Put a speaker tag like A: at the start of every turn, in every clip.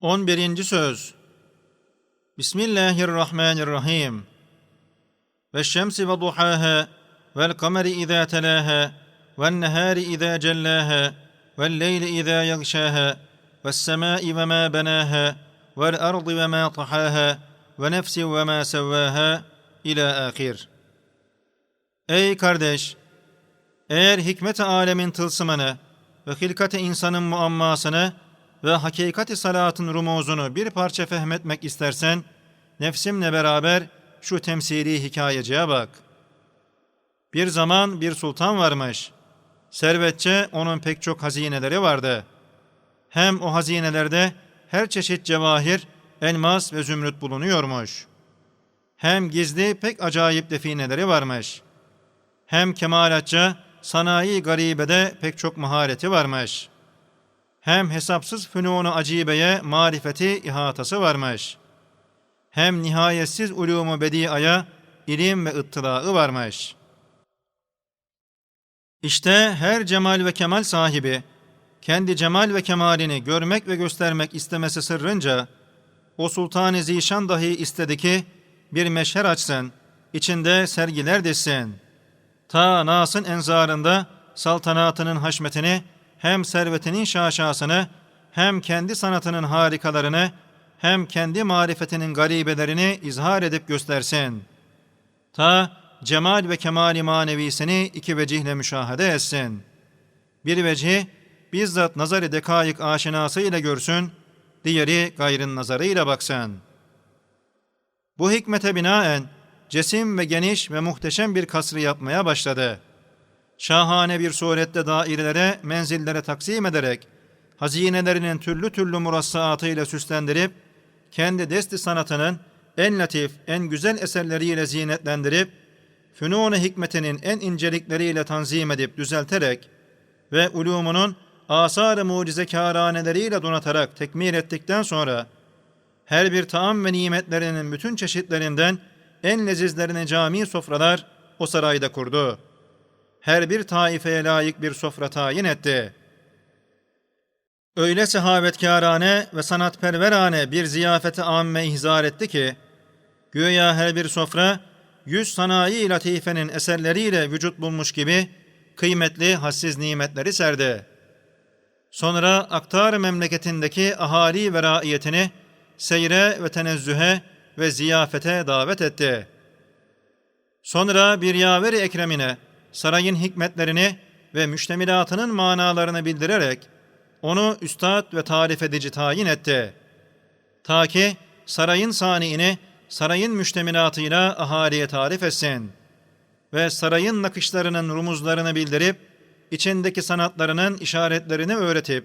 A: 11. Söz Bismillahirrahmanirrahim Ve şemsi ve duhaha vel kameri izâ telâha vel nehâri izâ cellâha vel leyli izâ yagşâha ve semâi ve mâ benâha vel ardı ve mâ tahâha ve nefsi ve mâ sevvâha ila ahir. Ey kardeş! Eğer hikmet-i alemin tılsımını ve hilkat-i insanın muammasını ve hakikati salatın rumuzunu bir parça fehmetmek istersen, nefsimle beraber şu temsili hikayeciye bak. Bir zaman bir sultan varmış. Servetçe onun pek çok hazineleri vardı. Hem o hazinelerde her çeşit cevahir, elmas ve zümrüt bulunuyormuş. Hem gizli pek acayip defineleri varmış. Hem kemalatça sanayi garibede pek çok mahareti varmış.'' Hem hesapsız fünunu acibeye marifeti ihatası varmış. Hem nihayetsiz ulumu bediaya ilim ve ıttılağı varmış. İşte her cemal ve kemal sahibi kendi cemal ve kemalini görmek ve göstermek istemesi sırrınca o Sultan-ı Zişan dahi istedi ki bir meşher açsın, içinde sergiler desin. Ta Nas'ın enzarında saltanatının haşmetini hem servetinin şaşasını, hem kendi sanatının harikalarını, hem kendi marifetinin garibelerini izhar edip göstersin. Ta cemal ve kemali manevisini iki vecihle müşahede etsin. Bir vecihi bizzat nazarı dekayık aşinası ile görsün, diğeri gayrın nazarıyla baksın. Bu hikmete binaen cesim ve geniş ve muhteşem bir kasrı yapmaya başladı.'' Şahane bir surette dairelere, menzillere taksim ederek, hazinelerinin türlü türlü murassaatıyla süslendirip, kendi desti sanatının en latif, en güzel eserleriyle zinetlendirip, fünun hikmetinin en incelikleriyle tanzim edip düzelterek ve ulumunun asar-ı mucizekâraneleriyle donatarak tekmil ettikten sonra, her bir taam ve nimetlerinin bütün çeşitlerinden en lezizlerini cami sofralar o sarayda kurdu.'' Her bir taifeye layık bir sofra tayin etti. Öyle sehavetkârane ve sanatperverane bir ziyafeti amme ihzar etti ki, güya her bir sofra, yüz sanayi latifenin eserleriyle vücut bulmuş gibi kıymetli hassiz nimetleri serdi. Sonra aktar memleketindeki ahali ve raiyetini seyre ve tenezzühe ve ziyafete davet etti. Sonra bir yaveri ekremine, sarayın hikmetlerini ve müştemilatının manalarını bildirerek onu üstad ve tarif edici tayin etti. Ta ki sarayın saniini sarayın müştemilatıyla ahaliye tarif etsin ve sarayın nakışlarının rumuzlarını bildirip içindeki sanatlarının işaretlerini öğretip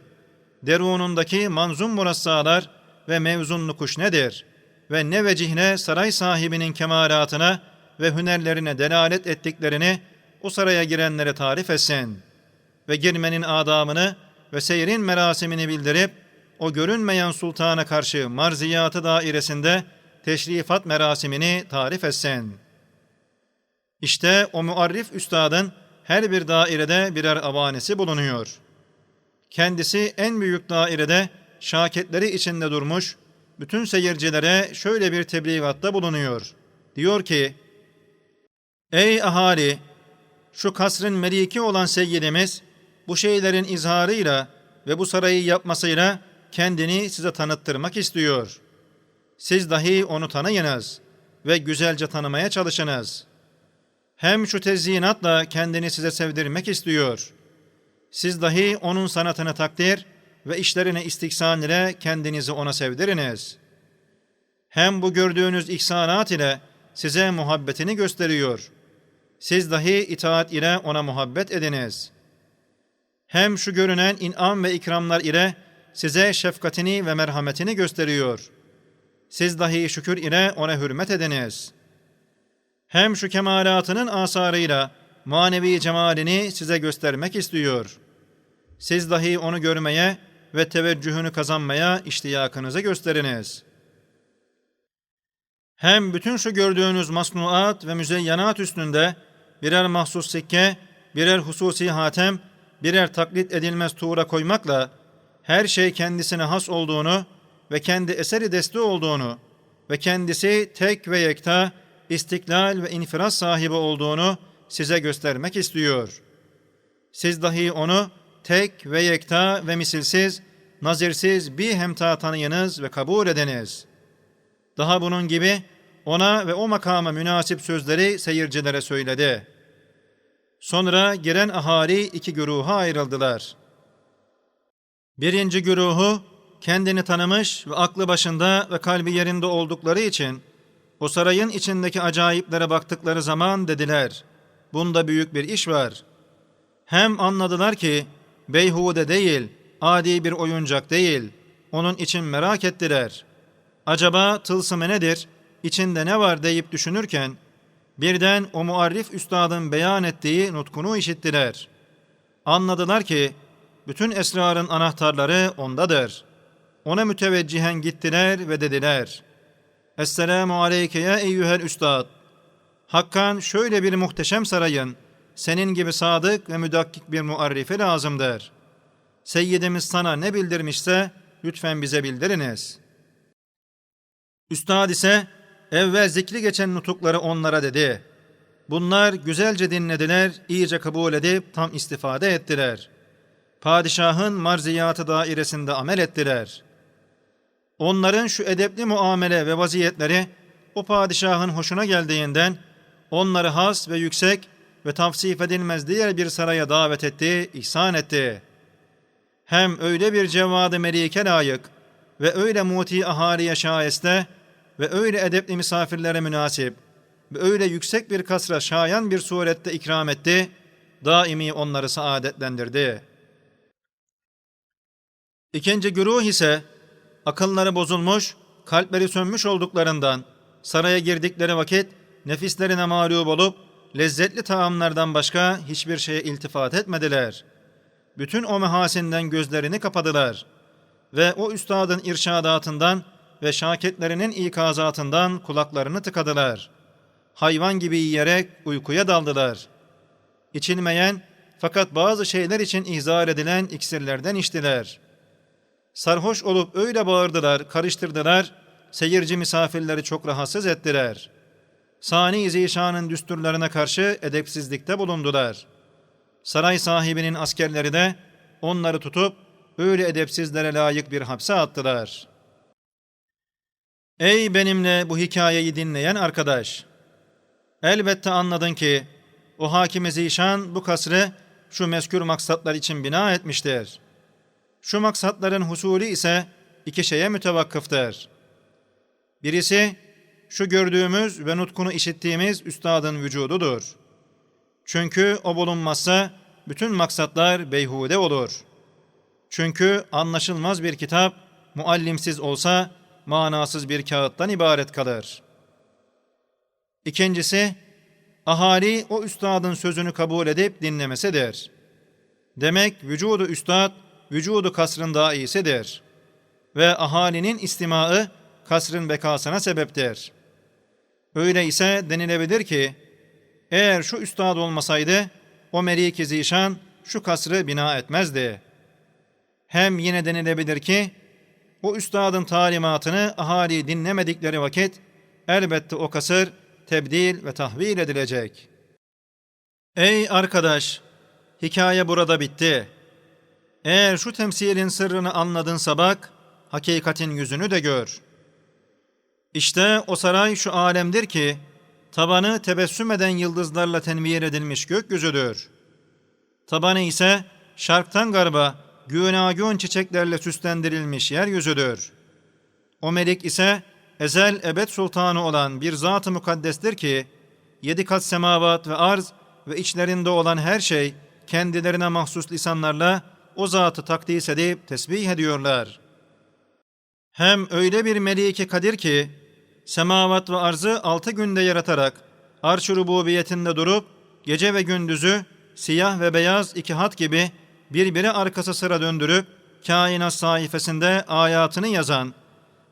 A: derunundaki manzum murassalar ve mevzun nukuş nedir ve ne vecihne saray sahibinin kemalatına ve hünerlerine delalet ettiklerini o saraya girenlere tarif etsin ve girmenin adamını ve seyrin merasimini bildirip o görünmeyen sultana karşı marziyatı dairesinde teşrifat merasimini tarif etsin. İşte o muarrif üstadın her bir dairede birer avanesi bulunuyor. Kendisi en büyük dairede şaketleri içinde durmuş, bütün seyircilere şöyle bir tebliğatta bulunuyor. Diyor ki, Ey ahali! Şu kasrın meliki olan seyyidimiz bu şeylerin izharıyla ve bu sarayı yapmasıyla kendini size tanıttırmak istiyor. Siz dahi onu tanıyınız ve güzelce tanımaya çalışınız. Hem şu tezyinatla kendini size sevdirmek istiyor. Siz dahi onun sanatını takdir ve işlerine istiksan ile kendinizi ona sevdiriniz. Hem bu gördüğünüz ihsanat ile size muhabbetini gösteriyor.'' Siz dahi itaat ile ona muhabbet ediniz. Hem şu görünen inam ve ikramlar ile size şefkatini ve merhametini gösteriyor. Siz dahi şükür ile ona hürmet ediniz. Hem şu kemalatının asarıyla manevi cemalini size göstermek istiyor. Siz dahi onu görmeye ve teveccühünü kazanmaya iştiyakınızı gösteriniz.'' Hem bütün şu gördüğünüz masnuat ve müzeyyenat üstünde birer mahsus sikke, birer hususi hatem, birer taklit edilmez tuğra koymakla her şey kendisine has olduğunu ve kendi eseri desti olduğunu ve kendisi tek ve yekta, istiklal ve infiraz sahibi olduğunu size göstermek istiyor. Siz dahi onu tek ve yekta ve misilsiz, nazirsiz bir hemta tanıyınız ve kabul ediniz. Daha bunun gibi ona ve o makama münasip sözleri seyircilere söyledi. Sonra giren ahali iki güruha ayrıldılar. Birinci güruhu kendini tanımış ve aklı başında ve kalbi yerinde oldukları için o sarayın içindeki acayiplere baktıkları zaman dediler. Bunda büyük bir iş var. Hem anladılar ki beyhude değil, adi bir oyuncak değil. Onun için merak ettiler. Acaba tılsımı nedir, içinde ne var deyip düşünürken birden o muarrif üstadın beyan ettiği nutkunu işittiler. Anladılar ki bütün esrarın anahtarları ondadır. Ona müteveccihen gittiler ve dediler. Esselamu aleyke ya eyyühel üstad. Hakkan şöyle bir muhteşem sarayın, senin gibi sadık ve müdakkik bir muarrife lazımdır. Seyyidimiz sana ne bildirmişse lütfen bize bildiriniz. Üstad ise evvel zikri geçen nutukları onlara dedi. Bunlar güzelce dinlediler, iyice kabul edip tam istifade ettiler. Padişahın marziyatı dairesinde amel ettiler. Onların şu edepli muamele ve vaziyetleri o padişahın hoşuna geldiğinden onları has ve yüksek ve tavsif edilmez diğer bir saraya davet etti, ihsan etti. Hem öyle bir cevadı melike layık ve öyle muti ahaliye şayeste ve öyle edepli misafirlere münasip ve öyle yüksek bir kasra şayan bir surette ikram etti, daimi onları saadetlendirdi. İkinci güruh ise akılları bozulmuş, kalpleri sönmüş olduklarından saraya girdikleri vakit nefislerine mağlup olup lezzetli taamlardan başka hiçbir şeye iltifat etmediler. Bütün o mehasinden gözlerini kapadılar ve o üstadın irşadatından ve şaketlerinin ikazatından kulaklarını tıkadılar. Hayvan gibi yiyerek uykuya daldılar. İçilmeyen fakat bazı şeyler için ihzar edilen iksirlerden içtiler. Sarhoş olup öyle bağırdılar, karıştırdılar, seyirci misafirleri çok rahatsız ettiler. Sani Zişan'ın düsturlarına karşı edepsizlikte bulundular. Saray sahibinin askerleri de onları tutup öyle edepsizlere layık bir hapse attılar.'' Ey benimle bu hikayeyi dinleyen arkadaş! Elbette anladın ki o hakim Zişan bu kasrı şu meskür maksatlar için bina etmiştir. Şu maksatların husulü ise iki şeye mütevakkıftır. Birisi şu gördüğümüz ve nutkunu işittiğimiz üstadın vücududur. Çünkü o bulunmazsa bütün maksatlar beyhude olur. Çünkü anlaşılmaz bir kitap muallimsiz olsa manasız bir kağıttan ibaret kalır. İkincisi, ahali o üstadın sözünü kabul edip dinlemesidir. Demek vücudu üstad, vücudu kasrın daha iyisidir. Ve ahalinin istimaı kasrın bekasına sebeptir. Öyle ise denilebilir ki, eğer şu üstad olmasaydı, o merik zişan şu kasrı bina etmezdi. Hem yine denilebilir ki, o üstadın talimatını ahali dinlemedikleri vakit elbette o kasır tebdil ve tahvil edilecek. Ey arkadaş! Hikaye burada bitti. Eğer şu temsilin sırrını anladınsa bak, hakikatin yüzünü de gör. İşte o saray şu alemdir ki, tabanı tebessüm eden yıldızlarla tenvir edilmiş gökyüzüdür. Tabanı ise şarktan garba, günagün çiçeklerle süslendirilmiş yeryüzüdür. O melik ise ezel ebed sultanı olan bir zat-ı mukaddestir ki, yedi kat semavat ve arz ve içlerinde olan her şey kendilerine mahsus lisanlarla o zatı takdis edip tesbih ediyorlar. Hem öyle bir melike kadir ki, semavat ve arzı altı günde yaratarak, arş-ı rububiyetinde durup, gece ve gündüzü siyah ve beyaz iki hat gibi birbiri arkası sıra döndürüp kainat sayfasında ayatını yazan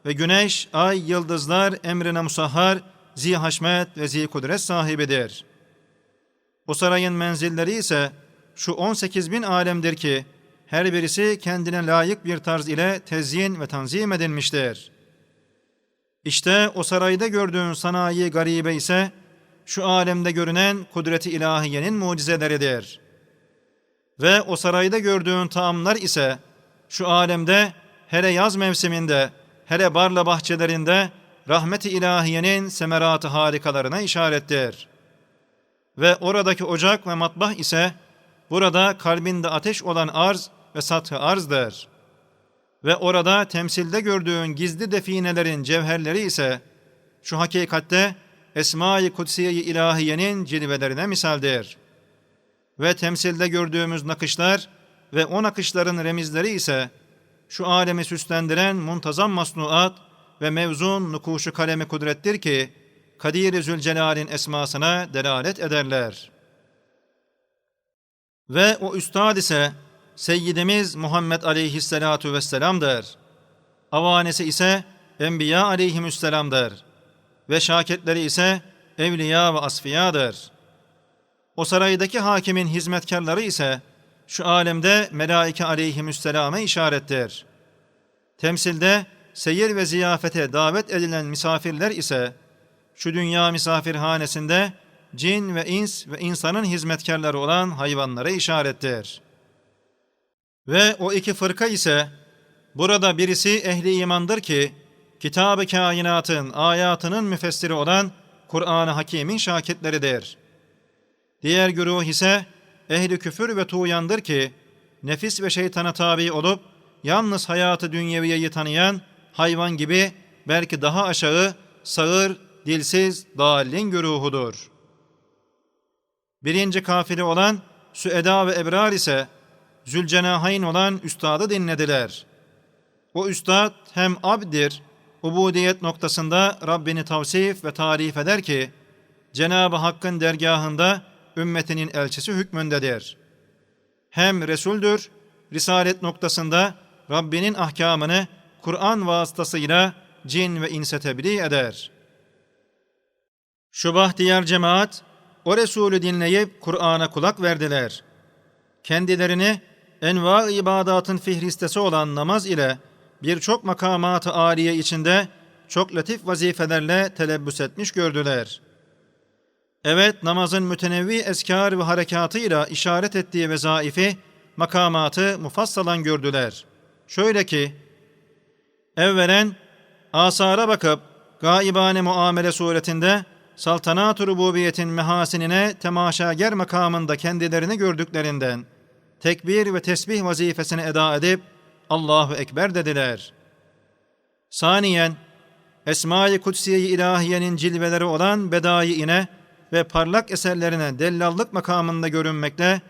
A: ve güneş, ay, yıldızlar emrine musahhar, zi haşmet ve zi kudret sahibidir. O sarayın menzilleri ise şu 18 bin alemdir ki her birisi kendine layık bir tarz ile tezyin ve tanzim edilmiştir. İşte o sarayda gördüğün sanayi garibe ise şu alemde görünen kudreti ilahiyenin mucizeleridir. Ve o sarayda gördüğün taamlar ise şu alemde hele yaz mevsiminde hele barla bahçelerinde rahmeti ilahiyenin semeratı harikalarına işarettir. Ve oradaki ocak ve matbah ise burada kalbinde ateş olan arz ve sathı arzdır. Ve orada temsilde gördüğün gizli definelerin cevherleri ise şu hakikatte Esma-i Kutsiye-i İlahiye'nin cilvelerine misaldir. Ve temsilde gördüğümüz nakışlar ve o nakışların remizleri ise şu alemi süslendiren muntazam masnuat ve mevzun nukuşu kalemi kudrettir ki Kadir-i Zülcelal'in esmasına delalet ederler. Ve o üstad ise Seyyidimiz Muhammed aleyhisselatu vesselam'dır. Avanesi ise Enbiya aleyhisselam'dır. Ve şaketleri ise evliya ve asfiyadır. O saraydaki hakimin hizmetkarları ise şu alemde melaike aleyhisselama işarettir. Temsilde seyir ve ziyafete davet edilen misafirler ise şu dünya misafirhanesinde cin ve ins ve insanın hizmetkarları olan hayvanlara işarettir. Ve o iki fırka ise burada birisi ehli imandır ki kitab-ı kainatın ayatının müfessiri olan Kur'an-ı Hakîm'in şakitleridir. Diğer güruh ise ehli küfür ve tuğyandır ki nefis ve şeytana tabi olup yalnız hayatı dünyeviyeyi tanıyan hayvan gibi belki daha aşağı sağır, dilsiz, dallin güruhudur. Birinci kafiri olan Süeda ve Ebrar ise Zülcenahayn olan üstadı dinlediler. O üstad hem abdir, ubudiyet noktasında Rabbini tavsif ve tarif eder ki, Cenab-ı Hakk'ın dergahında ümmetinin elçisi hükmündedir. Hem Resuldür, risalet noktasında Rabbinin ahkamını Kur'an vasıtasıyla cin ve inse tebliğ eder. Şu bahtiyar cemaat, o Resulü dinleyip Kur'an'a kulak verdiler. Kendilerini enva ibadatın fihristesi olan namaz ile birçok makamat-ı içinde çok latif vazifelerle telebbüs etmiş gördüler. Evet namazın mütenevvi eskar ve harekatıyla işaret ettiği vezaifi, makamatı mufassalan gördüler. Şöyle ki, evvelen asara bakıp gaibane muamele suretinde saltanat-ı rububiyetin mehasinine temaşager makamında kendilerini gördüklerinden tekbir ve tesbih vazifesini eda edip Allahu Ekber dediler. Saniyen, Esma-i Kutsiye-i İlahiye'nin cilveleri olan bedai-ine ve parlak eserlerine dellallık makamında görünmekle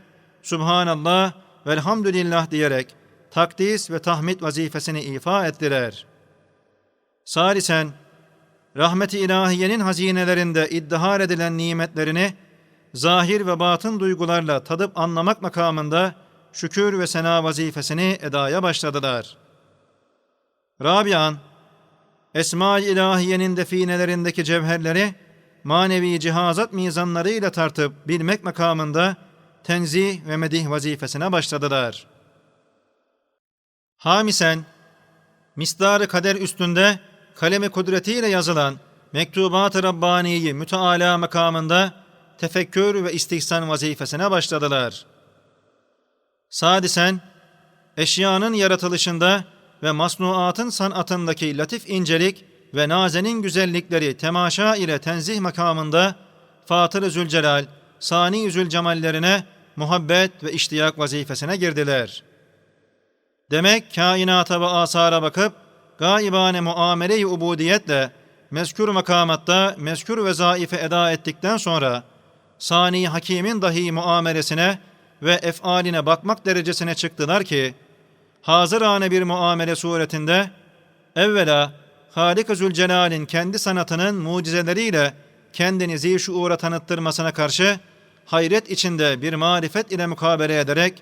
A: Subhanallah ve Elhamdülillah diyerek takdis ve tahmid vazifesini ifa ettiler. Salisen, rahmeti ilahiyenin hazinelerinde iddihar edilen nimetlerini zahir ve batın duygularla tadıp anlamak makamında şükür ve sena vazifesini edaya başladılar. Rabian, Esma-i İlahiye'nin definelerindeki cevherleri manevi cihazat mizanlarıyla tartıp bilmek makamında tenzih ve medih vazifesine başladılar. Hamisen, misdarı kader üstünde kalemi kudretiyle yazılan Mektubat-ı Rabbani'yi müteala makamında tefekkür ve istihsan vazifesine başladılar. Sadisen, eşyanın yaratılışında ve masnuatın sanatındaki latif incelik ve nazenin güzellikleri temaşa ile tenzih makamında Fatır-ı Zülcelal, Sani-i Zülcemallerine muhabbet ve iştiyak vazifesine girdiler. Demek kainata ve asara bakıp gaibane muamele-i ubudiyetle mezkür makamatta mezkür vezaife eda ettikten sonra Sani Hakim'in dahi muamelesine ve efaline bakmak derecesine çıktılar ki hazırane bir muamele suretinde evvela Halik-i Zülcelal'in kendi sanatının mucizeleriyle kendini zişuura tanıttırmasına karşı hayret içinde bir marifet ile mukabele ederek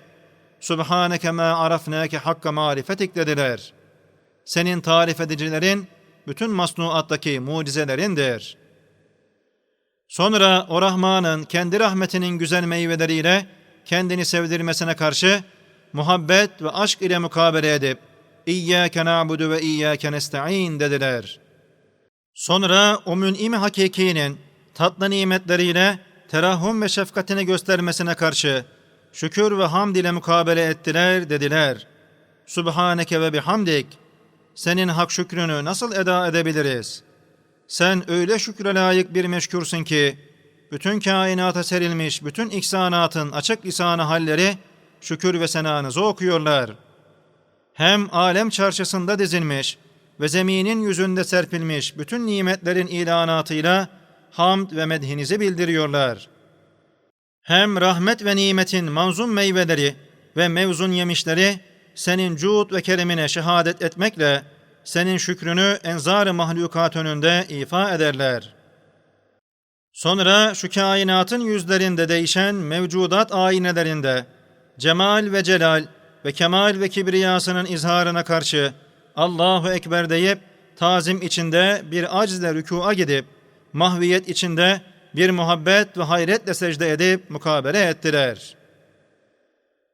A: Subhaneke ma arafnake hakka marifetik dediler. Senin tarif edicilerin bütün masnuattaki mucizelerindir. Sonra o Rahman'ın kendi rahmetinin güzel meyveleriyle kendini sevdirmesine karşı muhabbet ve aşk ile mukabele edip İyyâke na'budu ve iyyâke nesta'in dediler. Sonra o mün'im hakikinin tatlı nimetleriyle terahhum ve şefkatini göstermesine karşı şükür ve hamd ile mukabele ettiler dediler. Subhaneke ve bihamdik. Senin hak şükrünü nasıl eda edebiliriz? Sen öyle şükre layık bir meşkursun ki, bütün kainata serilmiş bütün ihsanatın açık lisanı halleri şükür ve senanızı okuyorlar. Hem alem çarşısında dizilmiş ve zeminin yüzünde serpilmiş bütün nimetlerin ilanatıyla hamd ve medhinizi bildiriyorlar. Hem rahmet ve nimetin manzum meyveleri ve mevzun yemişleri senin cud ve kerimine şehadet etmekle senin şükrünü enzar-ı mahlukat önünde ifa ederler. Sonra şu kainatın yüzlerinde değişen mevcudat aynelerinde cemal ve celal ve kemal ve kibriyasının izharına karşı Allahu Ekber deyip tazim içinde bir acizle rükûa gidip mahviyet içinde bir muhabbet ve hayretle secde edip mukabele ettiler.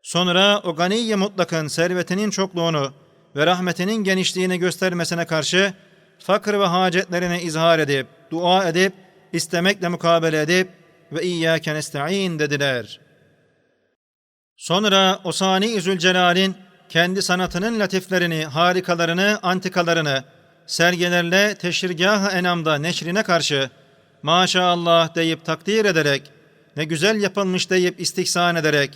A: Sonra o ganiye mutlakın servetinin çokluğunu ve rahmetinin genişliğini göstermesine karşı fakir ve hacetlerini izhar edip, dua edip, istemekle mukabele edip ve İyyâke nesta'in dediler. Sonra o Sani Zülcelal'in kendi sanatının latiflerini, harikalarını, antikalarını sergilerle teşrigah-ı enamda neşrine karşı maşallah! deyip takdir ederek, ne güzel yapılmış deyip istihsan ederek,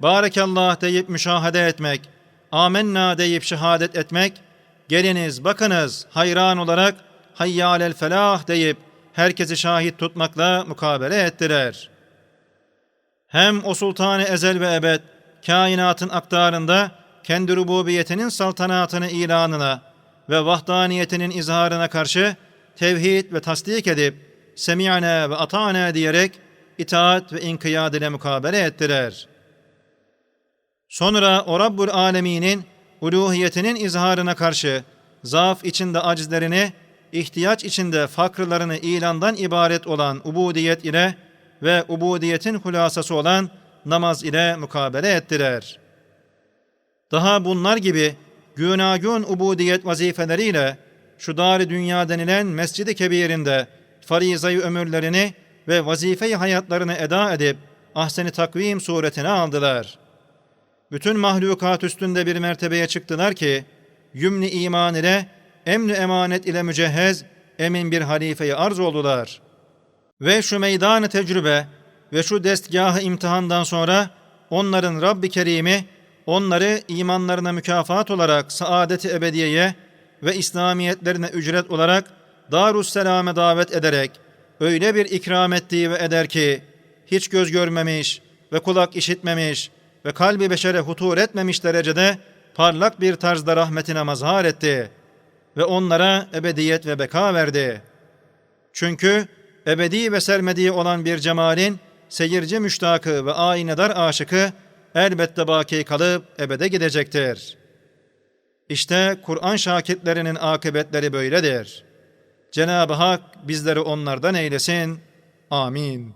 A: barekallah deyip müşahede etmek, amenna deyip şehadet etmek, geliniz bakınız hayran olarak hayyalel felah deyip herkesi şahit tutmakla mukabele ettiler. Hem o sultanı ezel ve ebed kainatın aktarında kendi rububiyetinin saltanatını ilanına ve vahdaniyetinin izharına karşı tevhid ve tasdik edip semi'ane ve ata'ne diyerek itaat ve inkiyad ile mukabele ettiler. Sonra o Rabbul Alemin'in uluhiyetinin izharına karşı zaaf içinde acizlerini, ihtiyaç içinde fakrlarını ilandan ibaret olan ubudiyet ile ve ubudiyetin hulasası olan namaz ile mukabele ettiler. Daha bunlar gibi günagün ubudiyet vazifeleriyle şu dar dünya denilen mescidi kebirinde farizayı ömürlerini ve vazifeyi hayatlarını eda edip ahseni takvim suretine aldılar. Bütün mahlukat üstünde bir mertebeye çıktılar ki yümni iman ile emni emanet ile mücehhez emin bir halifeyi arz oldular. Ve şu meydanı tecrübe ve şu destgahı imtihandan sonra onların Rabbi Kerim'i onları imanlarına mükafat olarak saadeti ebediyeye ve İslamiyetlerine ücret olarak Darusselam'e davet ederek öyle bir ikram ettiği ve eder ki hiç göz görmemiş ve kulak işitmemiş ve kalbi beşere hutur etmemiş derecede parlak bir tarzda rahmetine mazhar etti ve onlara ebediyet ve beka verdi. Çünkü ebedi ve sermediği olan bir cemalin seyirci müştakı ve aynedar aşıkı elbette baki kalıp ebede gidecektir. İşte Kur'an şakitlerinin akıbetleri böyledir. Cenab-ı Hak bizleri onlardan eylesin. Amin.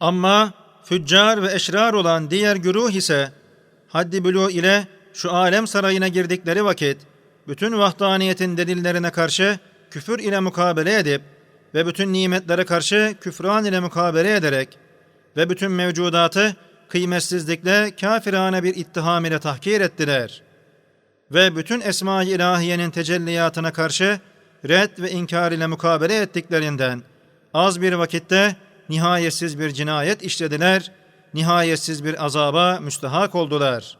A: Ama füccar ve eşrar olan diğer güruh ise haddi bulu ile şu alem sarayına girdikleri vakit bütün vahdaniyetin delillerine karşı küfür ile mukabele edip ve bütün nimetlere karşı küfran ile mukabele ederek ve bütün mevcudatı kıymetsizlikle kafirane bir ittiham ile tahkir ettiler. Ve bütün esma-i ilahiyenin tecelliyatına karşı red ve inkar ile mukabele ettiklerinden az bir vakitte nihayetsiz bir cinayet işlediler, nihayetsiz bir azaba müstehak oldular.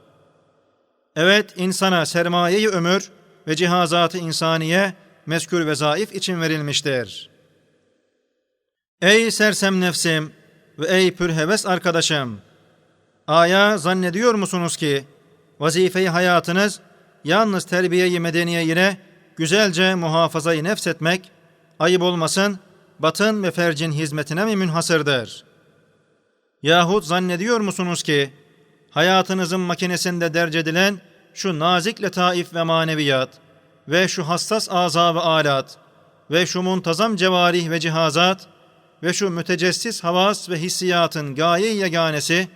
A: Evet insana sermayeyi ömür ve cihazatı insaniye meskür ve zaif için verilmiştir. Ey sersem nefsim ve ey pürheves arkadaşım! Aya zannediyor musunuz ki vazifeyi hayatınız yalnız terbiye-i medeniye ile güzelce muhafazayı nefsetmek, ayıp olmasın, batın ve fercin hizmetine mi münhasırdır? Yahut zannediyor musunuz ki hayatınızın makinesinde derc edilen şu nazik letaif ve maneviyat ve şu hassas aza ve alat ve şu muntazam cevarih ve cihazat ve şu mütecessis havas ve hissiyatın gaye yeganesi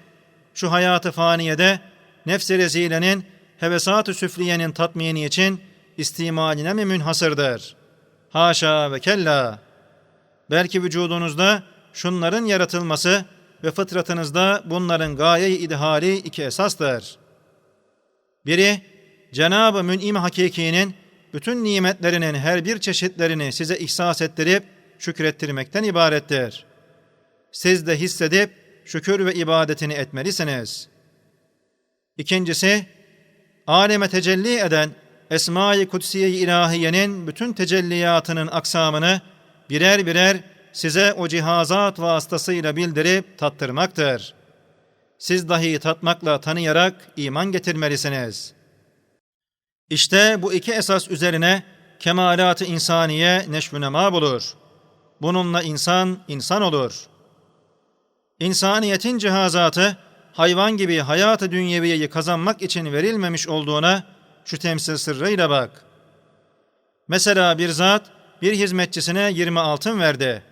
A: şu hayatı faniyede nefs-i rezilenin, hevesat-ı süfliyenin tatmini için istimaline mi münhasırdır? Haşa ve kella. Belki vücudunuzda şunların yaratılması ve fıtratınızda bunların gaye-i idhari iki esastır. Biri, Cenab-ı Mün'im Hakiki'nin bütün nimetlerinin her bir çeşitlerini size ihsas ettirip şükrettirmekten ibarettir. Siz de hissedip şükür ve ibadetini etmelisiniz. İkincisi, aleme tecelli eden Esma-i Kutsiye-i İlahiye'nin bütün tecelliyatının aksamını birer birer size o cihazat vasıtasıyla bildirip tattırmaktır. Siz dahi tatmakla tanıyarak iman getirmelisiniz. İşte bu iki esas üzerine kemalat-ı insaniye neşvünema bulur. Bununla insan, insan olur. İnsaniyetin cihazatı, hayvan gibi hayatı dünyeviyeyi kazanmak için verilmemiş olduğuna şu temsil sırrıyla bak. Mesela bir zat bir hizmetçisine 20 altın verdi.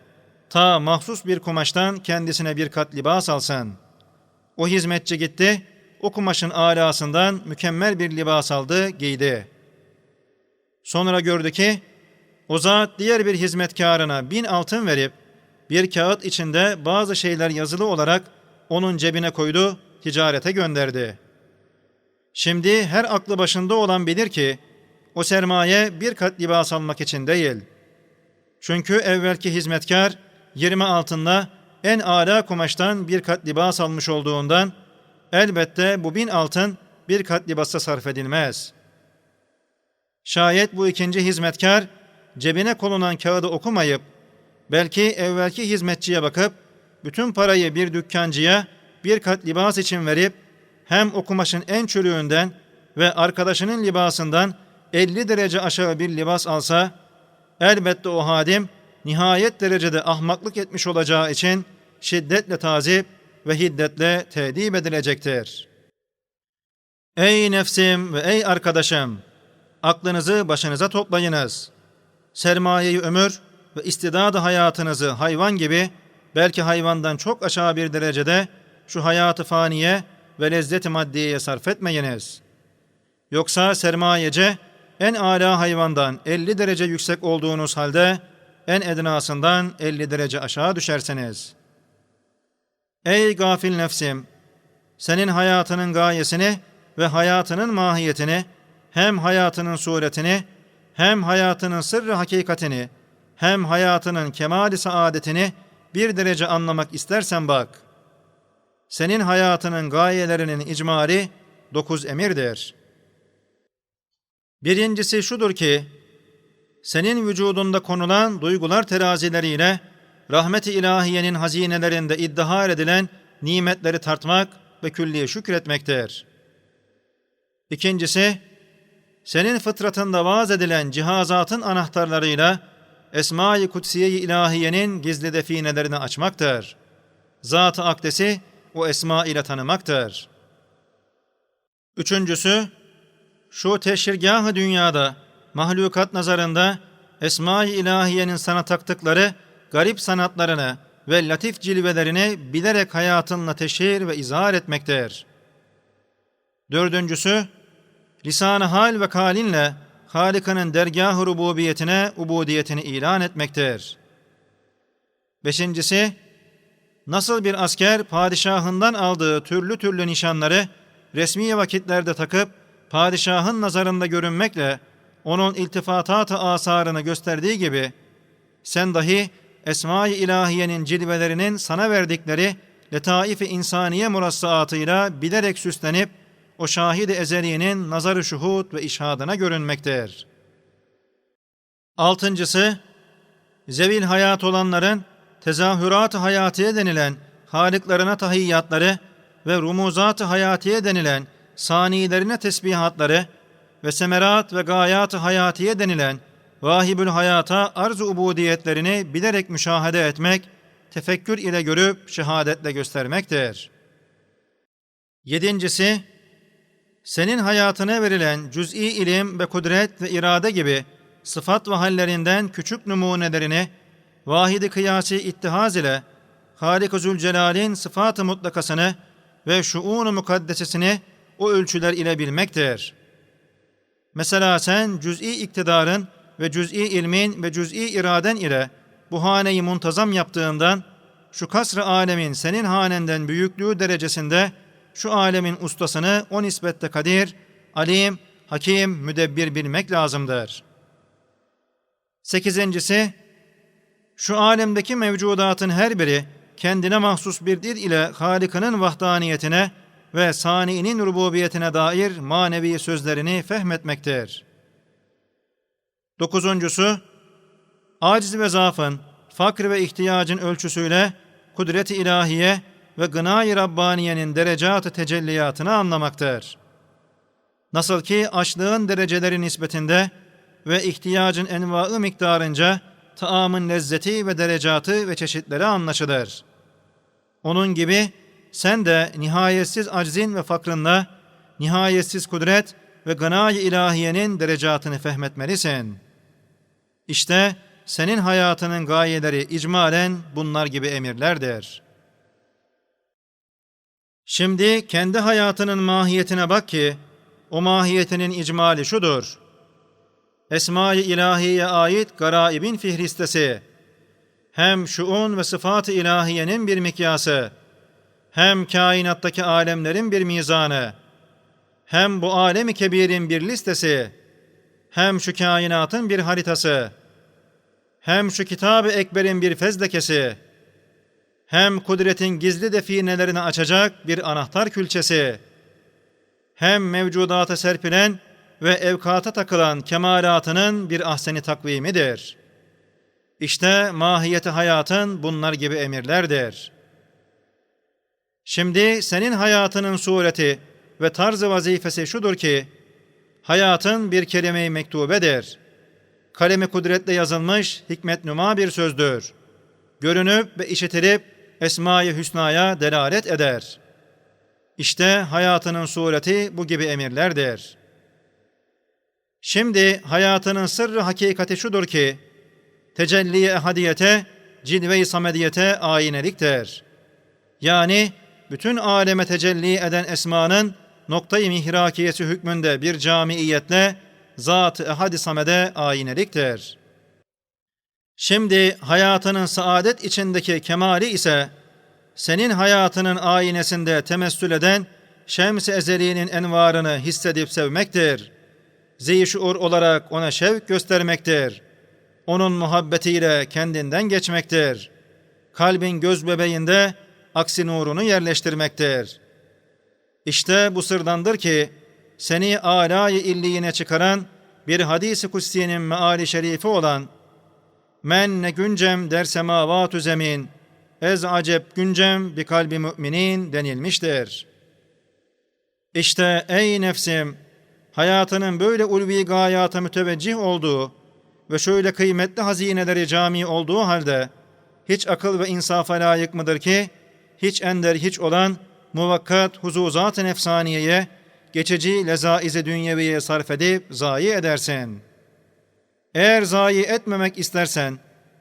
A: Ta mahsus bir kumaştan kendisine bir kat libas alsın. O hizmetçi gitti, o kumaşın alasından mükemmel bir libas aldı, giydi. Sonra gördü ki, o zat diğer bir hizmetkarına bin altın verip, bir kağıt içinde bazı şeyler yazılı olarak onun cebine koydu, ticarete gönderdi. Şimdi her aklı başında olan bilir ki, o sermaye bir kat libas almak için değil. Çünkü evvelki hizmetkar 20 altınla en âlâ kumaştan bir kat libas almış olduğundan elbette bu bin altın bir kat libasa sarf edilmez. Şayet bu ikinci hizmetkar cebine konulan kağıdı okumayıp belki evvelki hizmetçiye bakıp bütün parayı bir dükkancıya bir kat libas için verip hem o kumaşın en çürüğünden ve arkadaşının libasından 50 derece aşağı bir libas alsa elbette o hadim nihayet derecede ahmaklık etmiş olacağı için şiddetle tazip ve hiddetle tedip edilecektir. Ey nefsim ve ey arkadaşım! Aklınızı başınıza toplayınız. Sermayeyi ömür ve istidadı hayatınızı hayvan gibi, belki hayvandan çok aşağı bir derecede şu hayatı faniye ve lezzeti maddiyeye sarf etmeyiniz. Yoksa sermayece en âlâ hayvandan 50 derece yüksek olduğunuz halde en ednasından 50 derece aşağı düşersiniz. Ey gafil nefsim! Senin hayatının gayesini ve hayatının mahiyetini, hem hayatının suretini, hem hayatının sırrı hakikatini, hem hayatının kemali saadetini bir derece anlamak istersen bak. Senin hayatının gayelerinin icmari dokuz emirdir. Birincisi şudur ki, senin vücudunda konulan duygular terazileriyle rahmet-i ilahiyenin hazinelerinde iddihar edilen nimetleri tartmak ve külliye şükretmektir. İkincisi, senin fıtratında vaaz edilen cihazatın anahtarlarıyla Esma-i Kutsiye-i ilahiyenin gizli definelerini açmaktır. Zat-ı akdesi o esma ile tanımaktır. Üçüncüsü, şu teşhirgah dünyada mahlukat nazarında Esma-i İlahiye'nin sana taktıkları garip sanatlarını ve latif cilvelerini bilerek hayatınla teşhir ve izhar etmektir. Dördüncüsü, lisan-ı hal ve kalinle Halika'nın dergah-ı rububiyetine, ubudiyetini ilan etmektir. Beşincisi, nasıl bir asker padişahından aldığı türlü türlü nişanları resmi vakitlerde takıp padişahın nazarında görünmekle onun iltifatat-ı asarını gösterdiği gibi sen dahi Esma-i İlahiye'nin cilvelerinin sana verdikleri letaif-i insaniye murassaatıyla bilerek süslenip o şahid-i ezeliğinin nazarı şuhud ve işhadına görünmektir. Altıncısı, zevil hayat olanların tezahürat-ı hayatiye denilen haliklarına tahiyyatları ve rumuzat-ı hayatiye denilen sanilerine tesbihatları ve semerat ve gayat-ı hayatiye denilen vahibül hayata arz-ı ubudiyetlerini bilerek müşahede etmek, tefekkür ile görüp şehadetle göstermektir. Yedincisi, senin hayatına verilen cüz'i ilim ve kudret ve irade gibi sıfat ve hallerinden küçük numunelerini vahidi kıyasi ittihaz ile Halik-i Zülcelal'in sıfat-ı mutlakasını ve şuun-u mukaddesesini o ölçüler ile bilmektir. Mesela sen cüz'i iktidarın ve cüz'i ilmin ve cüz'i iraden ile bu haneyi muntazam yaptığından şu kasr-ı alemin senin hanenden büyüklüğü derecesinde şu alemin ustasını o nispette kadir, alim, hakim, müdebbir bilmek lazımdır. Sekizincisi, şu alemdeki mevcudatın her biri kendine mahsus bir dil ile Halika'nın vahdaniyetine ve saniinin rububiyetine dair manevi sözlerini fehmetmektir. Dokuzuncusu, aciz ve zaafın, fakr ve ihtiyacın ölçüsüyle kudret-i ilahiye ve gınay-ı Rabbaniye'nin derecat-ı tecelliyatını anlamaktır. Nasıl ki açlığın dereceleri nispetinde ve ihtiyacın envaı miktarınca taamın lezzeti ve derecatı ve çeşitleri anlaşılır. Onun gibi sen de nihayetsiz aczin ve fakrınla nihayetsiz kudret ve gınay ilahiyenin derecatını fehmetmelisin. İşte senin hayatının gayeleri icmalen bunlar gibi emirlerdir. Şimdi kendi hayatının mahiyetine bak ki o mahiyetinin icmali şudur. Esma-i ilahiye ait garaibin fihristesi, hem şuun ve sıfat-ı ilahiyenin bir mikyası, hem kainattaki alemlerin bir mizanı, hem bu alemi kebirin bir listesi, hem şu kainatın bir haritası, hem şu kitab-ı ekberin bir fezlekesi, hem kudretin gizli definelerini açacak bir anahtar külçesi, hem mevcudata serpilen ve evkata takılan kemalatının bir ahseni takvimidir. İşte mahiyeti hayatın bunlar gibi emirlerdir. Şimdi senin hayatının sureti ve tarzı vazifesi şudur ki, hayatın bir kelime-i mektubedir. Kalemi kudretle yazılmış hikmet numa bir sözdür. Görünüp ve işitilip Esma-i Hüsna'ya delalet eder. İşte hayatının sureti bu gibi emirlerdir.'' Şimdi hayatının sırrı hakikati şudur ki, tecelli ehadiyete, cilve-i samediyete ayineliktir. Yani bütün aleme tecelli eden esmanın noktayı mihrakiyesi hükmünde bir camiiyetle zat-ı ehad-i samede ayineliktir. Şimdi hayatının saadet içindeki kemali ise senin hayatının ayinesinde temessül eden şems-i ezeliğinin envarını hissedip sevmektir.'' zeyşuur olarak ona şevk göstermektir. Onun muhabbetiyle kendinden geçmektir. Kalbin göz bebeğinde aksi nurunu yerleştirmektir. İşte bu sırdandır ki seni âlâ-i illiğine çıkaran bir hadis-i kutsiyenin meali şerifi olan Men ne güncem der semavatü zemin ez acep güncem bir kalbi müminin denilmiştir. İşte ey nefsim hayatının böyle ulvi gayata müteveccih olduğu ve şöyle kıymetli hazineleri cami olduğu halde hiç akıl ve insafa layık mıdır ki hiç ender hiç olan muvakkat huzuzat-ı nefsaniyeye geçici lezaize dünyeviye sarf edip zayi edersin. Eğer zayi etmemek istersen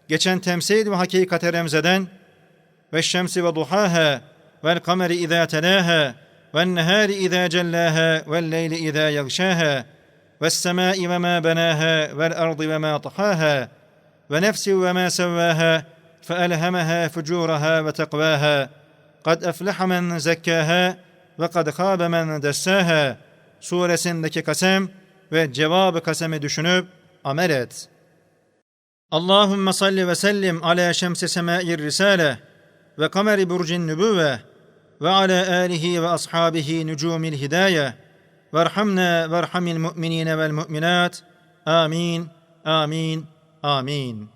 A: geçen temsil ve hakikate remzeden ve şemsi ve duhaha vel kameri izâ telâha والنهار إذا جلاها والليل إذا يغشاها والسماء وما بناها والأرض وما طحاها ونفس وما سواها فألهمها فجورها وتقواها قد أفلح من زكاها وقد خاب من دساها suresindeki kasem ve cevabı kasemi düşünüp amel et. Allahümme salli ve sellim ala şemsi semâir risale ve kameri burcin nübüvve ve ala alihi ve ashabihi nücumil hidaye verhamna verhamil mu'minine vel mu'minat. Amin, amin, amin.